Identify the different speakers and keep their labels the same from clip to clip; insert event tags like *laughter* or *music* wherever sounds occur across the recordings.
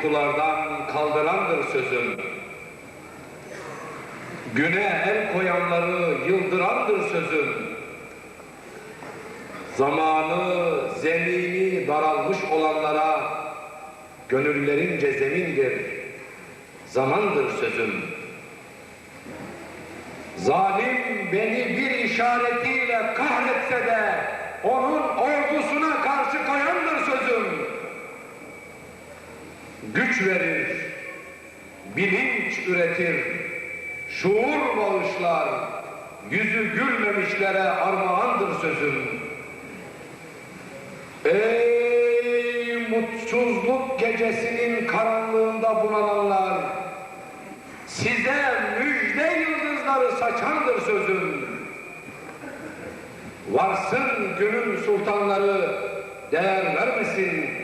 Speaker 1: uykulardan kaldırandır sözüm. Güne el koyanları yıldırandır sözüm. Zamanı, zemini daralmış olanlara gönüllerince zemindir, zamandır sözüm. Zalim beni bir işaretiyle kahretse de onun ordusuna karşı koyandır sözüm. Güç verir, bilinç üretir, şuur bağışlar, yüzü gülmemişlere armağandır sözüm. Ey mutsuzluk gecesinin karanlığında bunananlar, size müjde yıldızları saçandır sözüm. Varsın günün sultanları değer vermesin.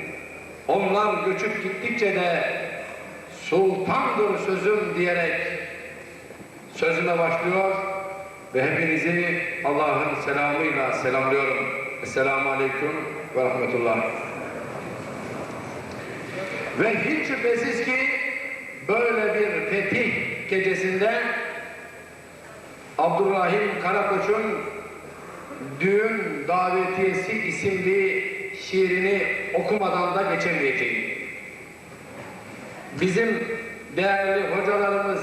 Speaker 1: Onlar göçüp gittikçe de sultandır sözüm diyerek sözüme başlıyor ve hepinizi Allah'ın selamıyla selamlıyorum. Esselamu Aleyküm ve Rahmetullah. Ve hiç şüphesiz ki böyle bir fetih gecesinde Abdurrahim Karakoç'un Düğün Davetiyesi isimli şiirini okumadan da geçemeyeceğim. Bizim değerli hocalarımız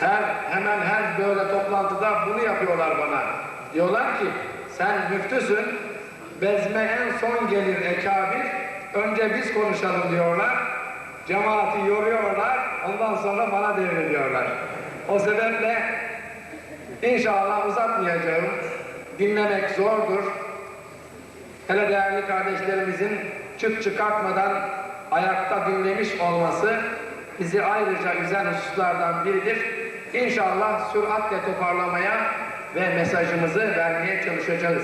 Speaker 1: her hemen her böyle toplantıda bunu yapıyorlar bana. Diyorlar ki sen müftüsün, bezme en son gelir ekabir, önce biz konuşalım diyorlar. Cemaati yoruyorlar, ondan sonra bana devrediyorlar. O sebeple inşallah uzatmayacağım. Dinlemek zordur. Hele değerli kardeşlerimizin çıt çıkartmadan ayakta dinlemiş olması bizi ayrıca üzen hususlardan biridir. İnşallah süratle toparlamaya ve mesajımızı vermeye çalışacağız.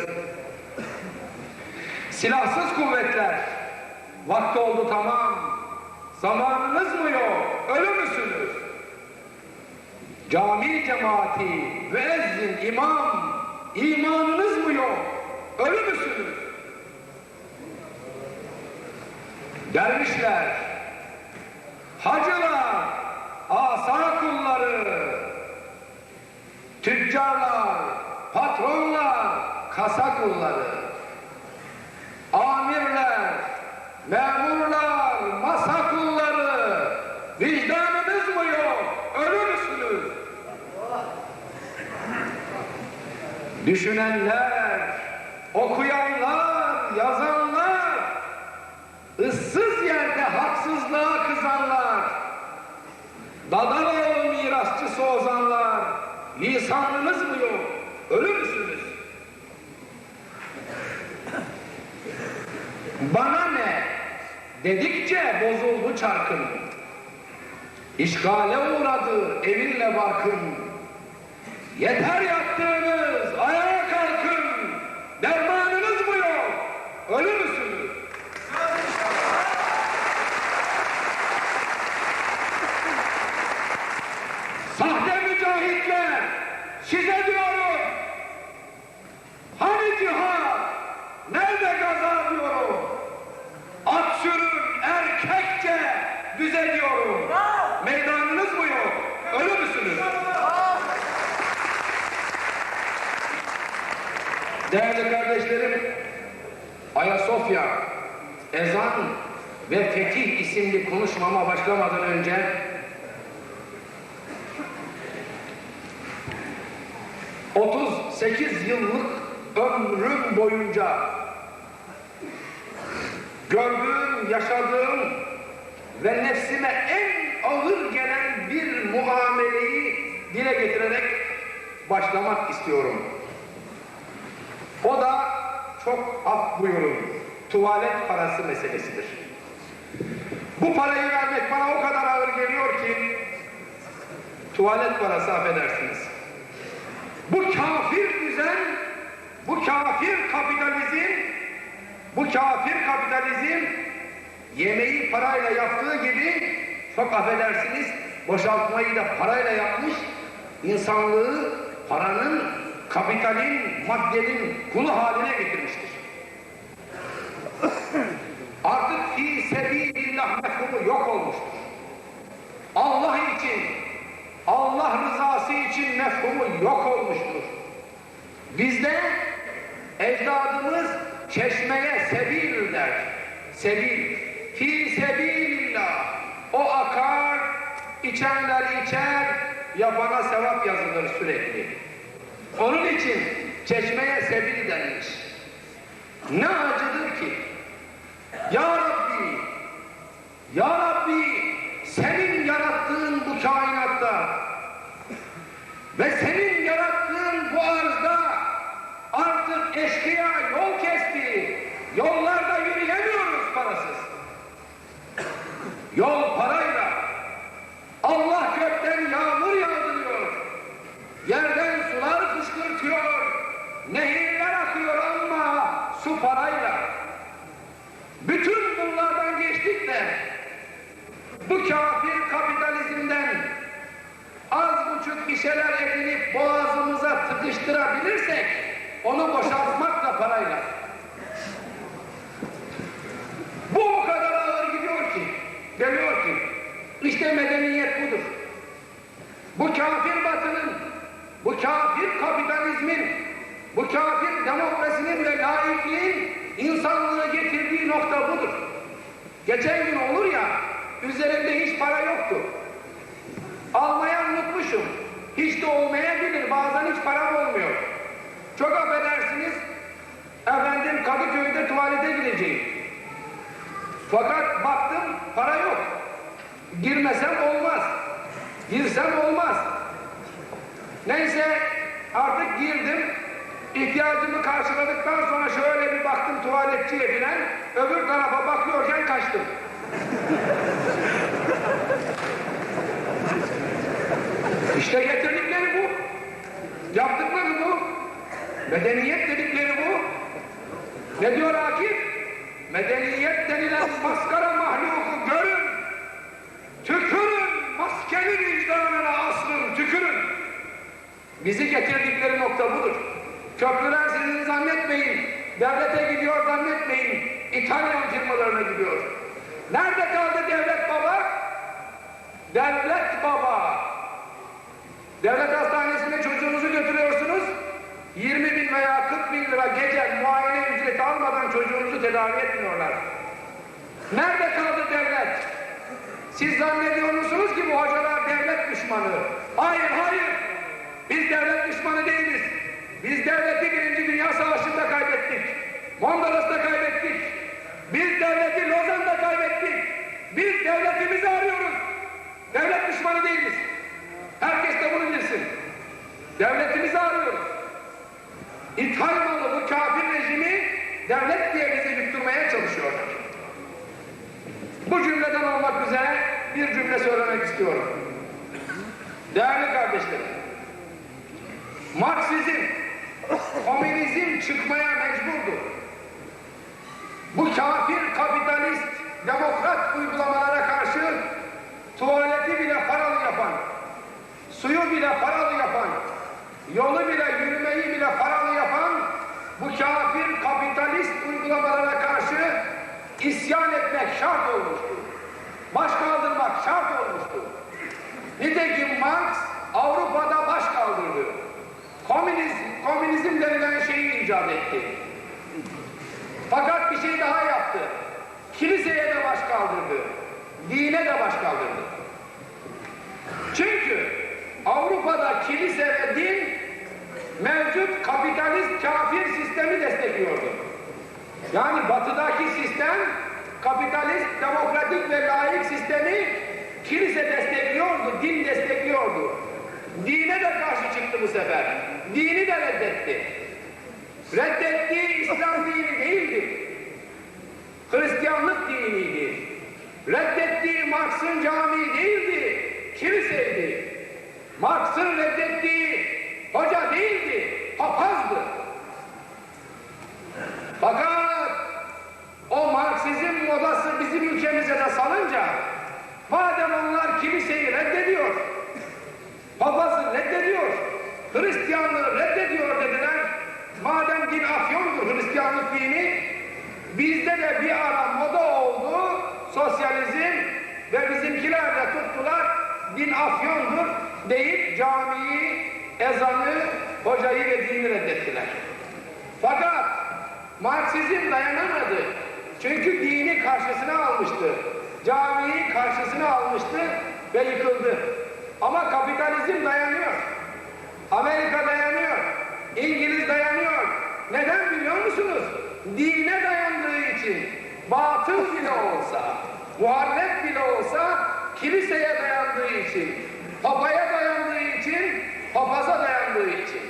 Speaker 1: Silahsız kuvvetler, vakti oldu tamam, zamanınız mı yok, ölü müsünüz? Cami cemaati, müezzin, imam, imanınız mı yok, ölü müsünüz? Dervişler, hacılar, asa kulları, tüccarlar, patronlar, kasa kulları, amirler, memurlar, masa kulları, vicdanınız mı yok, ölü müsünüz? Düşünenler, okuyanlar, yazanlar, lisanınız mı yok, ölü müsünüz? Bana ne? Dedikçe bozuldu çarkın. İşgale uğradı evinle barkın. Yeter yattığınız, ayağa kalkın. Dermanınız mı yok? Ölü müsünüz? Sahte mücahitler, size diyorum. Hani cihat? Nerede gaza diyorum? At sürün erkekçe düze diyorum. Meydanınız mı yok? Ölü müsünüz? Değerli kardeşlerim, Ayasofya, ezan ve isimli konuşmama başlamadan önce ...38 yıllık ömrüm boyunca... ...gördüğüm, yaşadığım... ...ve nefsime en ağır gelen bir muameleyi... ...dile getirerek başlamak istiyorum. O da çok af buyurun, tuvalet parası meselesidir. Bu parayı vermek bana o kadar ağır geliyor ki, tuvalet parası affedersiniz. Bu kafir düzen, bu kafir kapitalizm, bu kafir kapitalizm, yemeği parayla yaptığı gibi, çok affedersiniz, boşaltmayı da parayla yapmış, insanlığı paranın kapitalin, maddenin kulu haline getirmiştir. İçin mefhumu yok olmuştur. Bizde ecdadımız çeşmeye sebil der. Sebil. Fi sebilillah. O akar, içenler içer, yapana sevap yazılır sürekli. Onun için çeşmeye sebil denmiş. Ne acıdır ki? Ya Rabbi, Ya Rabbi senin Yol parayla. Allah gökten yağmur yağdırıyor. Yerden sular fışkırtıyor. Nehirler akıyor ama su parayla. Bütün bunlardan geçtik de bu kafir kapitalizmden az buçuk bir şeyler edinip boğazımıza tıkıştırabilirsek onu boşaltmakla parayla. Bu o kadar ağır gidiyor ki, geliyor ki işte medeniyet budur. Bu kafir batının, bu kafir kapitalizmin, bu kafir demokrasinin ve laikliğin insanlığı getirdiği nokta budur. Geçen gün olur ya, üzerinde hiç para yoktu. Almaya unutmuşum. Hiç de olmayabilir, bazen hiç param olmuyor. Çok affedersiniz, efendim Kadıköy'de tuvalete gideceğim. Fakat baktım, para yok. Girmesem olmaz. Girsem olmaz. Neyse artık girdim. İhtiyacımı karşıladıktan sonra şöyle bir baktım tuvaletçiye bilen, öbür tarafa bakıyorken kaçtım. İşte getirdikleri bu. Yaptıkları bu. Medeniyet dedikleri bu. Ne diyor Akif? Medeniyet denilen maskara mahluku Bizi getirdikleri nokta budur. Köprüler sizin zannetmeyin. Devlete gidiyor zannetmeyin. İtalyan firmalarına gidiyor. Nerede kaldı devlet baba? Devlet baba. Devlet hastanesine çocuğunuzu götürüyorsunuz. 20 bin veya 40 bin lira gece muayene ücreti almadan çocuğunuzu tedavi etmiyorlar. Nerede kaldı devlet? Siz zannediyor musunuz ki bu hocalar devlet düşmanı? Hayır, hayır. Biz devlet düşmanı değiliz. Biz devleti Birinci Dünya Savaşı'nda kaybettik. Mondros'ta kaybettik. Biz devleti Lozan'da kaybettik. Biz devletimizi arıyoruz. Devlet düşmanı değiliz. Herkes de bunu bilsin. Devletimizi arıyoruz. İthal malı bu kafir rejimi devlet diye bizi yutturmaya çalışıyorlar. Bu cümleden olmak üzere bir cümle söylemek istiyorum. Değerli kardeşlerim, Marksizm, komünizm çıkmaya mecburdu. Bu kafir, kapitalist, demokrat uygulamalara karşı tuvaleti bile paralı yapan, suyu bile paralı yapan, yolu bile yürümeyi bile paralı yapan bu kafir kapitalist uygulamalara karşı isyan etmek şart olmuştu. Baş kaldırmak şart olmuştu. Nitekim Marx Avrupa'da. Komünizm, komünizm denilen şeyi icat etti. Fakat bir şey daha yaptı. Kiliseye de baş kaldırdı. Dine de baş kaldırdı. Çünkü Avrupa'da kilise ve din mevcut kapitalist kafir sistemi destekliyordu. Yani batıdaki sistem kapitalist, demokratik ve laik sistemi kilise destekliyordu, din destekliyordu. Dine de karşı çıktı bu sefer. Dini de reddetti. Reddettiği İslam dini değildi. Hristiyanlık diniydi. Reddettiği Marx'ın camii değildi, kiliseydi. Marx'ın reddettiği hoca değildi, papazdı. Fakat o Marksizm modası bizim ülkemize de salınca madem onlar kiliseyi reddediyor, papazı reddediyor, Hristiyanlığı reddediyor dediler. Madem din afyondur Hristiyanlık dini, bizde de bir ara moda oldu sosyalizm ve bizimkiler de tuttular din afyondur deyip camiyi ezanı, hocayı ve dini reddettiler. Fakat Marksizm dayanamadı. Çünkü dini karşısına almıştı. Camiyi karşısına almıştı ve yıkıldı. Ama kapitalizm dayanıyor. Amerika dayanıyor. İngiliz dayanıyor. Neden biliyor musunuz? Dine dayandığı için. Batıl bile olsa, muharref bile olsa kiliseye dayandığı için, papaya dayandığı için, papaza dayandığı için.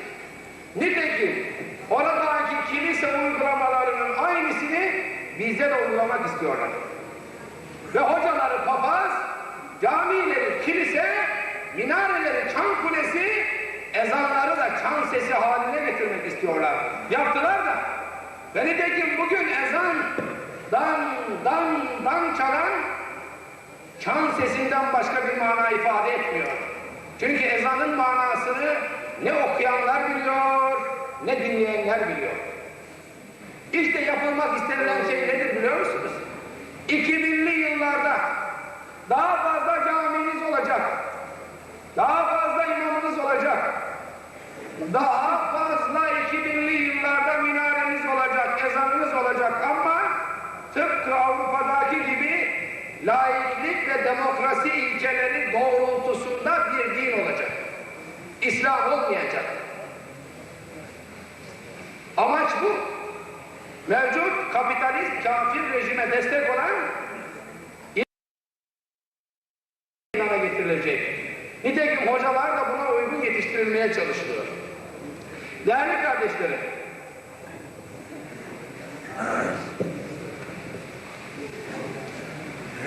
Speaker 1: Nitekim oradaki kilise uygulamalarının aynısını bizde de uygulamak istiyorlar. Ve hocaları papaz, camileri kilise, minareleri çan kulesi, ezanları da çan sesi haline getirmek istiyorlar. Yaptılar da. Ve nitekim bugün ezan dan dan dan çalan çan sesinden başka bir mana ifade etmiyor. Çünkü ezanın manasını ne okuyanlar biliyor, ne dinleyenler biliyor. İşte yapılmak istenilen şey nedir biliyor musunuz? 2000'li yıllarda daha fazla caminiz olacak. Daha fazla imamınız olacak. Daha fazla 2000'li yıllarda minareniz olacak, ezanınız olacak ama tıpkı Avrupa'daki gibi laiklik ve demokrasi ilkeleri doğrultusunda bir din olacak. İslam olmayacak. Amaç bu. Mevcut kapitalist kafir rejime destek olan ilan'a getirilecek. Nitekim hocalar da buna uygun yetiştirilmeye çalışılıyor. Değerli kardeşlerim,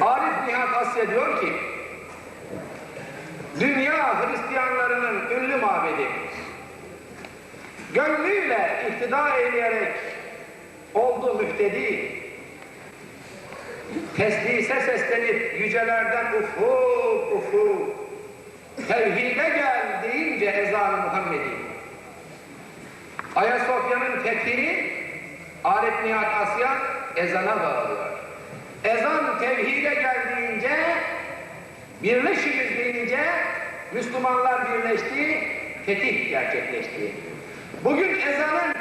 Speaker 1: Arif Nihat Asya diyor ki, dünya Hristiyanlarının ünlü mabedi, gönlüyle iktida eyleyerek oldu müftedi, teslise seslenip yücelerden ufuk ufuk, tevhide gel deyince ezan-ı Muhammedi. Ayasofya'nın fethini Arif Nihat Asya ezana bağlıyor. Ezan tevhide geldiğince, birleşiniz deyince Müslümanlar birleşti, fetih gerçekleşti. Bugün ezanın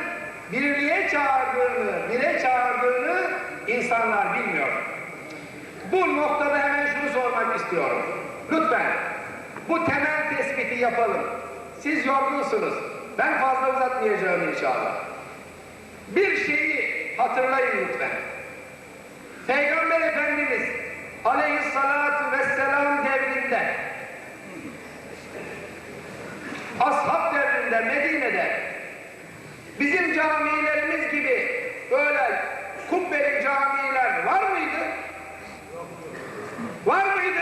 Speaker 1: birliğe çağırdığını, bire çağırdığını insanlar bilmiyor. Bu noktada hemen şunu sormak istiyorum. Lütfen bu temel tespiti yapalım. Siz yorgunsunuz. Ben fazla uzatmayacağım inşallah. Bir şeyi hatırlayın lütfen. Peygamber Efendimiz aleyhissalatu vesselam devrinde ashab devrinde Medine'de bizim camilerimiz gibi böyle kubbeli camiler var mıydı? Var mıydı?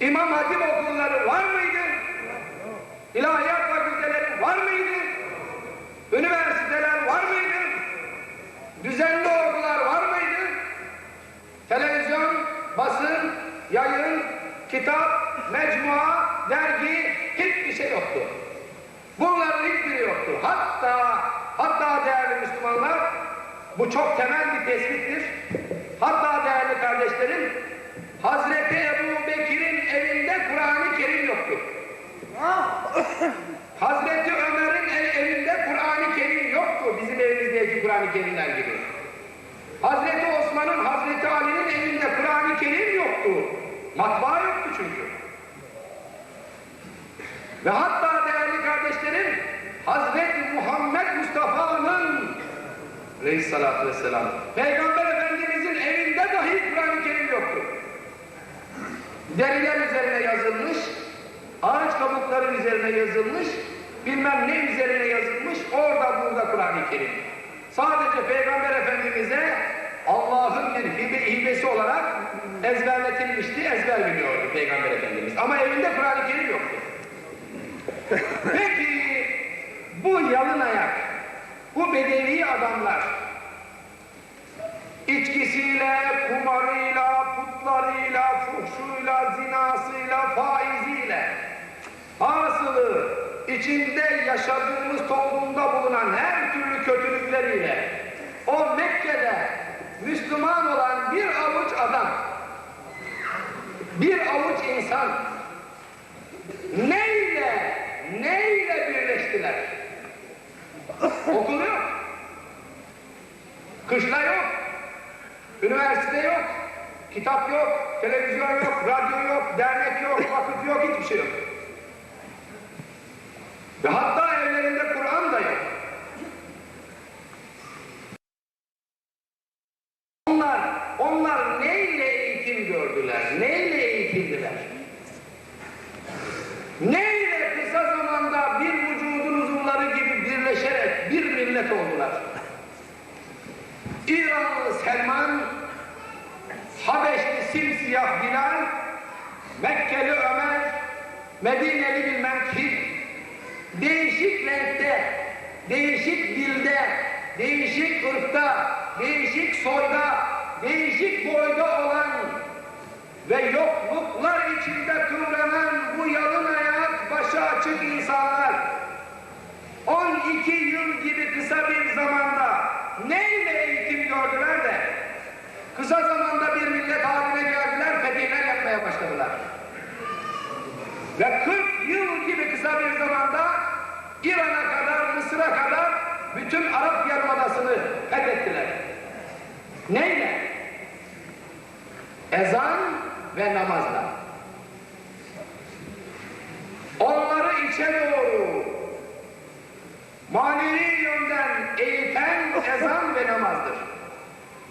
Speaker 1: İmam Hatip okulları var mıydı? İlahiyat fakülteleri var mıydı? Üniversiteler var mıydı? Düzenli ordular var mıydı? Televizyon, basın, yayın, kitap, mecmua, dergi hiçbir şey yoktu. Bunların hiçbiri yoktu. Hatta, hatta değerli Müslümanlar, bu çok temel bir tespittir. Hatta değerli kardeşlerim, Hazreti *coughs* Hazreti Ömer'in ev- evinde Kur'an-ı Kerim yoktu bizim evimizdeki Kur'an-ı Kerimler gibi. Hazreti Osman'ın, Hazreti Ali'nin evinde Kur'an-ı Kerim yoktu. Matbaa yoktu çünkü. Ve hatta değerli kardeşlerim, Hazreti Muhammed Mustafa'nın Aleyhissalatü Vesselam Peygamber Efendimizin evinde dahi Kur'an-ı Kerim yoktu. Deriler üzerine yazılmış, ağaç kabukları üzerine yazılmış, bilmem ne üzerine yazılmış, orada burada Kur'an-ı Kerim. Sadece Peygamber Efendimiz'e Allah'ın bir hibe, hibesi olarak ezberletilmişti, ezber biliyordu Peygamber Efendimiz. Ama evinde Kur'an-ı Kerim yoktu. *laughs* Peki bu yalın ayak, bu bedevi adamlar içkisiyle, kumarıyla, putlarıyla, fuhşuyla, zinasıyla, faiziyle hasılı içinde yaşadığımız toplumda bulunan her türlü kötülükleriyle o Mekke'de Müslüman olan bir avuç adam Bir avuç insan neyle, neyle birleştiler? Okul yok. Kışla yok. Üniversite yok. Kitap yok. Televizyon yok. Radyo yok. Dernek yok. Vakıf yok. Hiçbir şey yok. Ve hatta evlerinde Kur'an da yok. Onlar, onlar neyle eğitim gördüler? Neyle eğitildiler? Neyle kısa zamanda bir vücudun uzuvları gibi birleşerek bir millet oldular? İranlı Selman, Habeşli simsiyah Bilal, Mekkeli Ömer, Medineli bilmem kim, değişik renkte, değişik dilde, değişik ırkta, değişik soyda, değişik boyda olan ve yokluklar içinde kıvranan bu yalın ayak, başı açık insanlar. 12 yıl gibi kısa bir zamanda neyle eğitim gördüler de kısa zamanda bir millet haline geldiler, fetihler yapmaya başladılar. Ve 40 yıl gibi kısa bir zamanda İran'a kadar, Mısır'a kadar bütün Arap Yarımadası'nı fethettiler. Neyle? Ezan ve namazla. Onları içe doğru manevi yönden eğiten ezan ve namazdır.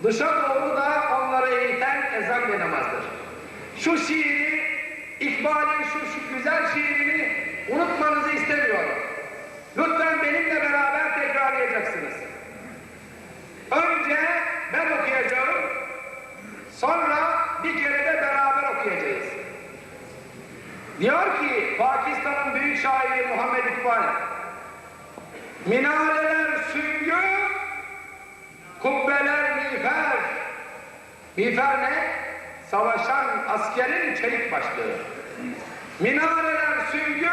Speaker 1: Dışa doğru da onları eğiten ezan ve namazdır. Şu şiiri, İkbal'in şu, şu güzel şiirini unutmanızı istemiyorum. Lütfen benimle beraber tekrarlayacaksınız. Önce ben okuyacağım, sonra bir kere de beraber okuyacağız. Diyor ki Pakistan'ın büyük şairi Muhammed İkbal, Minareler süngü, kubbeler miğfer. Miğfer ne? Savaşan askerin çelik başlığı. Minareler süngü,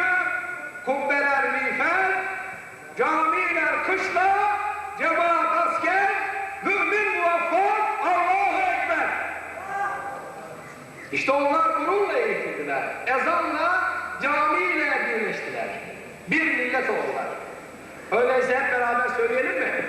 Speaker 1: kubbeler miğfer, camiler kışla, cemaat asker, mümin muvaffak, Allahu Ekber. İşte onlar bununla eğitildiler. Ezanla, camiyle birleştiler. Bir millet oldular. Öyleyse hep beraber söyleyelim mi?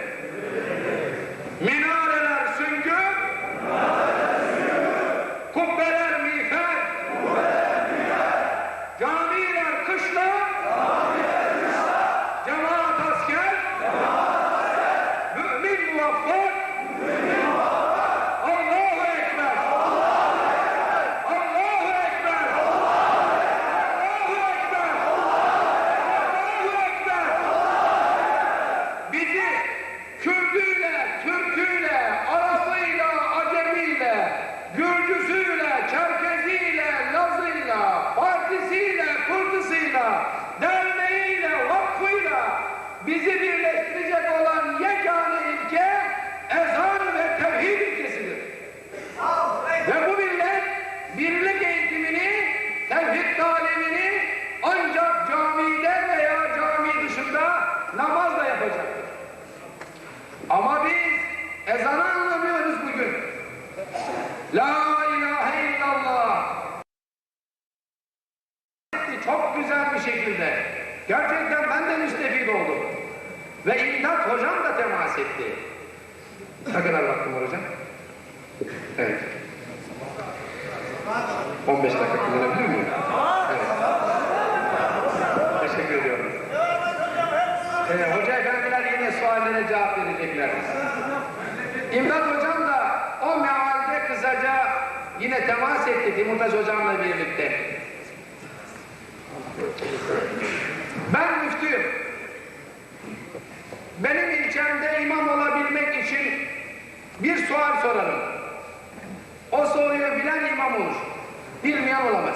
Speaker 1: Bir sual sorarım. O soruyu bilen imam olur. Bilmeyen olamaz.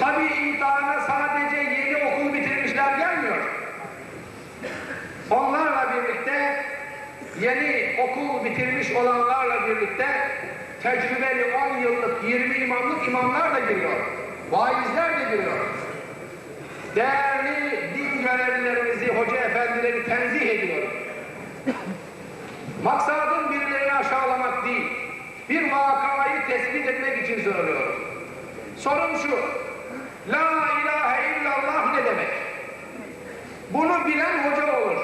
Speaker 1: Tabii imtihana sadece yeni okul bitirmişler gelmiyor. Onlarla birlikte yeni okul bitirmiş olanlarla birlikte tecrübeli 10 yıllık 20 imamlık imamlar da giriyor. Vaizler de giriyor. Değerli Maksadım birilerini aşağılamak değil. Bir vakayı tespit etmek için söylüyorum. Sorum şu. La ilahe illallah ne demek? Bunu bilen hoca olur.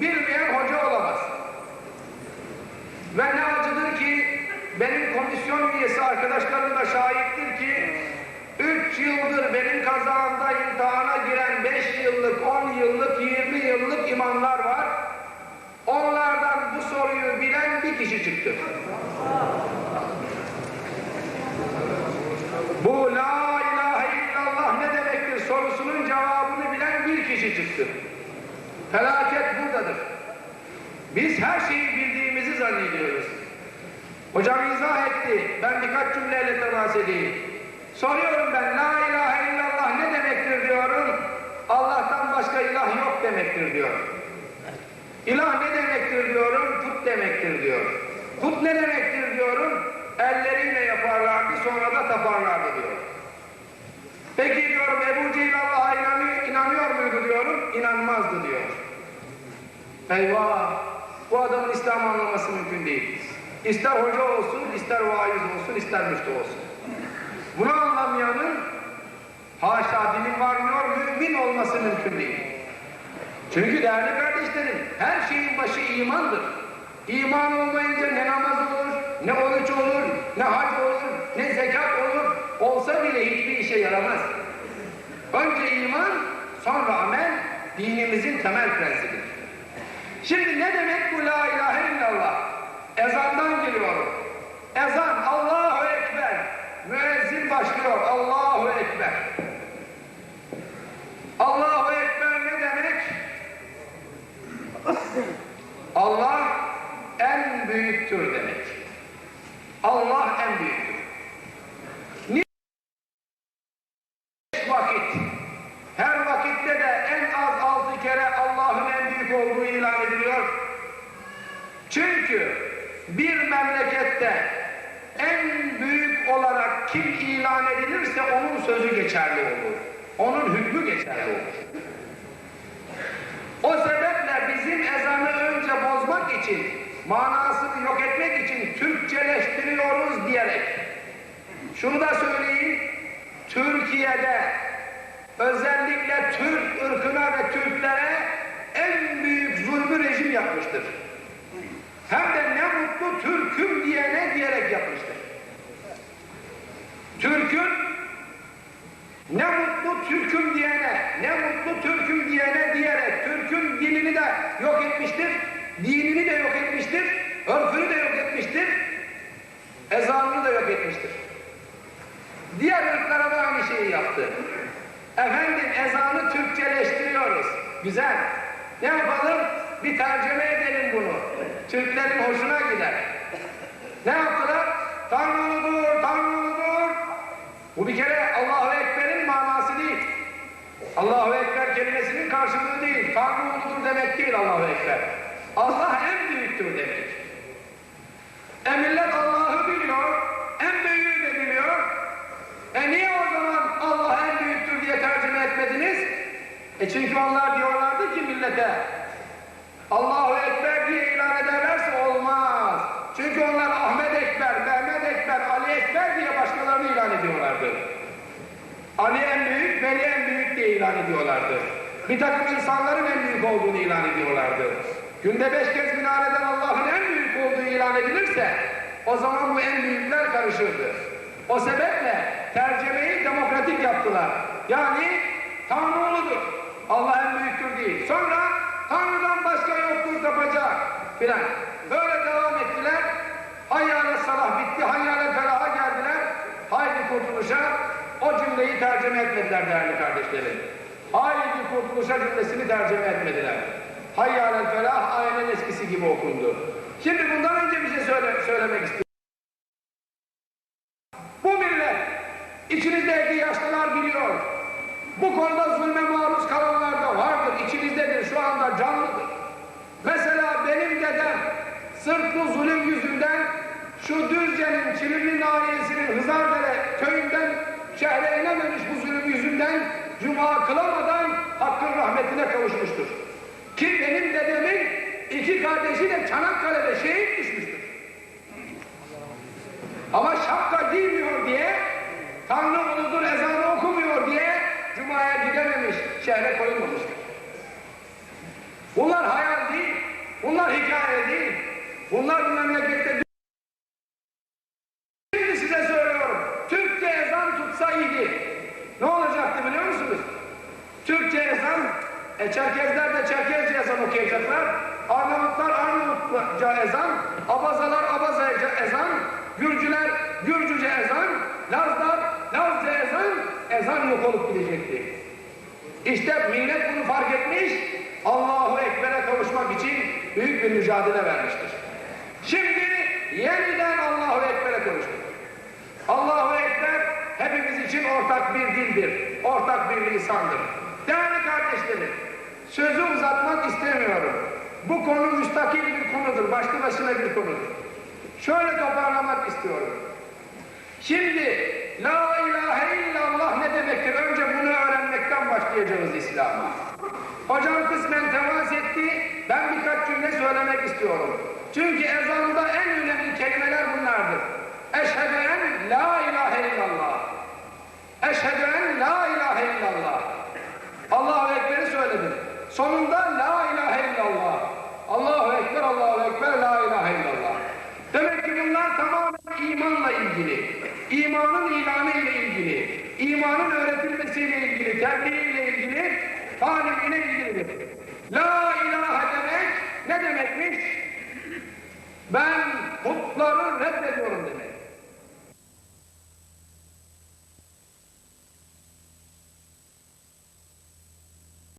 Speaker 1: Bilmeyen hoca olamaz. Ve ne acıdır ki benim komisyon üyesi arkadaşlarım da şahittir ki 3 yıldır benim kazağımda imtihana giren 5 yıllık, 10 yıllık, 20 yıllık imamlar var. Onlardan bu soruyu bilen bir kişi çıktı. Bu la ilahe illallah ne demektir sorusunun cevabını bilen bir kişi çıktı. Felaket buradadır. Biz her şeyi bildiğimizi zannediyoruz. Hocam izah etti. Ben birkaç cümleyle temas edeyim. Soruyorum ben la ilahe illallah ne demektir diyorum. Allah'tan başka ilah yok demektir diyor. İlah ne demektir diyorum. Put demektir diyor. Put ne demektir diyorum. Elleriyle yaparlardı sonra da taparlardı diyor. Peki diyorum Ebu Cehil Allah'a inanıyor, inanıyor muydu diyorum. İnanmazdı diyor. Eyvah! Bu adamın İslam anlaması mümkün değil. İster hoca olsun, ister vaiz olsun, ister müftü olsun. Bunu anlamayanın haşa dilim varmıyor, mümin olması mümkün değil. Çünkü değerli kardeşlerim, her şeyin başı imandır. İman olmayınca ne namaz olur, ne oruç olur, ne hac olur, ne zekat olur, olsa bile hiçbir işe yaramaz. Önce iman, sonra amel, dinimizin temel prensibidir. Şimdi ne demek bu la ilahe illallah? Ezandan geliyor. Ezan Allahu Ekber. Müezzin başlıyor. Allahu Ekber. Allahu Ekber ne demek? Allah en büyüktür demek. Allah en büyüktür. Niye vakit? Her vakitte de en az altı kere Allah'ın en büyük olduğu ilan ediliyor. Çünkü bir memlekette en büyük olarak kim ilan edilirse onun sözü geçerli olur. Onun hükmü geçerli olur. O sebeple bizim ezanı önce bozmak için, manasını yok etmek için Türkçeleştiriyoruz diyerek. Şunu da söyleyeyim, Türkiye'de özellikle Türk ırkına ve Türklere en büyük zulmü rejim yapmıştır. Hem de ne mutlu Türk'üm diyene diyerek yapmıştır. Türk'ün ne mutlu Türk'üm diyene, ne mutlu Türk'üm diyene diyerek Türk'ün dilini de yok etmiştir, dinini de yok etmiştir, örfünü de yok etmiştir, ezanını da yok etmiştir. Diğer ırklara da aynı şeyi yaptı. Efendim ezanı Türkçeleştiriyoruz. Güzel. Ne yapalım? Bir tercüme edelim bunu. Türklerin hoşuna gider. Ne yaptılar? Tanrılıdır, Tanrılıdır. Bu bir kere Allahu Ekber'in manası değil. Allahu Ekber kelimesinin karşılığı değil. Tanrı uludur demek değil Allahu Ekber. Allah en büyüktür demek. E millet Allah'ı biliyor, en büyüğü de biliyor. E niye o zaman Allah en büyüktür diye tercüme etmediniz? E çünkü onlar diyorlardı ki millete Allahu Ekber diye ilan ederlerse olmaz. Çünkü onlar Ahmet Ekber, Mehmet Ekber, Ali Ekber diye başkalarını ilan ediyorlardı. Ali en büyük, Veli en büyük diye ilan ediyorlardı. Bir takım insanların en büyük olduğunu ilan ediyorlardı. Günde beş kez minareden Allah'ın en büyük olduğu ilan edilirse o zaman bu en büyükler karışırdı. O sebeple tercümeyi demokratik yaptılar. Yani Tanrı uludur. Allah en büyüktür değil. Sonra Tanrı'dan başka yoktur tapacak filan. Böyle devam ettiler. Hayyâle salah bitti, hayyâle felaha geldiler. Haydi kurtuluşa o cümleyi tercüme etmediler değerli kardeşlerim. Haydi kurtuluşa cümlesini tercüme etmediler. Hayyâle felah aynen eskisi gibi okundu. Şimdi bundan önce bir şey söyle, söylemek istiyorum. Bu millet içinizdeki yaşlılar biliyor. Bu konuda zulme vardır. Anda canlıdır. Mesela benim dedem sırf bu zulüm yüzünden şu Düzce'nin Çilimli Nahiyesi'nin Hızardere köyünden şehre inememiş bu zulüm yüzünden cuma kılamadan hakkın rahmetine kavuşmuştur. Ki benim dedemin iki kardeşi de Çanakkale'de şehit düşmüştür. Ama şapka giymiyor diye, Tanrı uludur ezanı okumuyor diye Cuma'ya gidememiş, şehre koyulmamıştır. Bunlar hayal değil, bunlar hikaye değil. Bunlar bu memlekette Şimdi size söylüyorum, Türkçe ezan tutsaydı ne olacaktı biliyor musunuz? Türkçe ezan, e, Çerkezler de Çerkezce ezan okuyacaklar, Arnavutlar Arnavutça ezan, Abazalar Abazaca ezan, Gürcüler Gürcüce ezan, Lazlar Lazca ezan, ezan yok olup gidecekti. İşte millet bunu fark etmiş, Allahu Ekber'e kavuşmak için büyük bir mücadele vermiştir. Şimdi yeniden Allahu Ekber'e kavuştuk. Allahu Ekber hepimiz için ortak bir dildir, ortak bir lisandır. Değerli kardeşlerim, sözü uzatmak istemiyorum. Bu konu müstakil bir konudur, başlı başına bir konudur. Şöyle toparlamak istiyorum. Şimdi La ilahe illallah ne demektir? Önce öğrenmekten başlayacağız İslam'a. Hocam kısmen temas etti, ben birkaç cümle söylemek istiyorum. Çünkü ezanda en önemli kelimeler bunlardır. Eşhedü en la ilahe illallah. Eşhedü en la ilahe illallah. Allahu Ekber'i söyledim. Sonunda la ilahe illallah. Allahu Ekber, Allahu Ekber, la ilahe illallah. Demek ki bunlar tamamen imanla ilgili. İmanın ilanı ile ilgili. İmanın öğretilmesiyle ilgili, tebliğ ile ilgili, talim ile ilgilidir. La ilahe demek ne demekmiş? Ben putları reddediyorum demek.